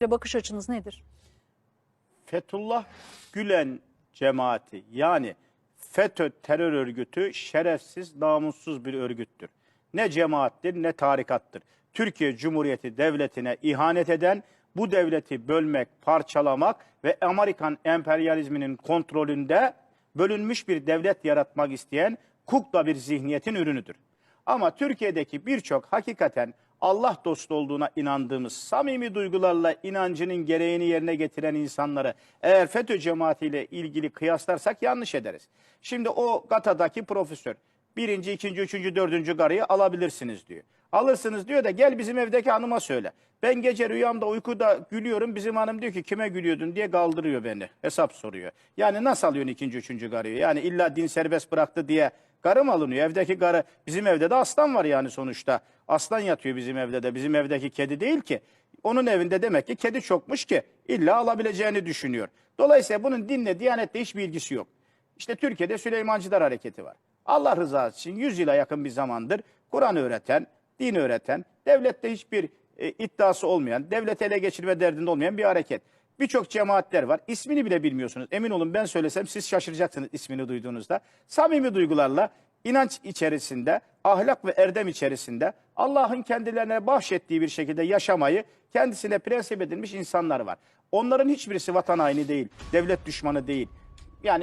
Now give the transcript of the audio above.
bakış açınız nedir? Fethullah Gülen cemaati yani FETÖ terör örgütü şerefsiz, namussuz bir örgüttür. Ne cemaattir ne tarikattır. Türkiye Cumhuriyeti Devleti'ne ihanet eden, bu devleti bölmek, parçalamak ve Amerikan emperyalizminin kontrolünde bölünmüş bir devlet yaratmak isteyen kukla bir zihniyetin ürünüdür. Ama Türkiye'deki birçok hakikaten Allah dostu olduğuna inandığımız, samimi duygularla inancının gereğini yerine getiren insanları eğer FETÖ cemaatiyle ilgili kıyaslarsak yanlış ederiz. Şimdi o Gata'daki profesör birinci, ikinci, üçüncü, dördüncü garıyı alabilirsiniz diyor. Alırsınız diyor da gel bizim evdeki hanıma söyle. Ben gece rüyamda uykuda gülüyorum. Bizim hanım diyor ki kime gülüyordun diye kaldırıyor beni. Hesap soruyor. Yani nasıl alıyorsun ikinci, üçüncü garıyı? Yani illa din serbest bıraktı diye Garı mı alınıyor? Evdeki garı bizim evde de aslan var yani sonuçta. Aslan yatıyor bizim evde de. Bizim evdeki kedi değil ki. Onun evinde demek ki kedi çokmuş ki illa alabileceğini düşünüyor. Dolayısıyla bunun dinle, diyanetle hiçbir ilgisi yok. İşte Türkiye'de Süleymancılar Hareketi var. Allah rızası için 100 yıla yakın bir zamandır Kur'an öğreten, din öğreten, devlette hiçbir e, iddiası olmayan, devleti ele geçirme derdinde olmayan bir hareket. Birçok cemaatler var. İsmini bile bilmiyorsunuz. Emin olun ben söylesem siz şaşıracaksınız ismini duyduğunuzda. Samimi duygularla inanç içerisinde, ahlak ve erdem içerisinde Allah'ın kendilerine bahşettiği bir şekilde yaşamayı kendisine prensip edilmiş insanlar var. Onların hiçbirisi vatan haini değil, devlet düşmanı değil.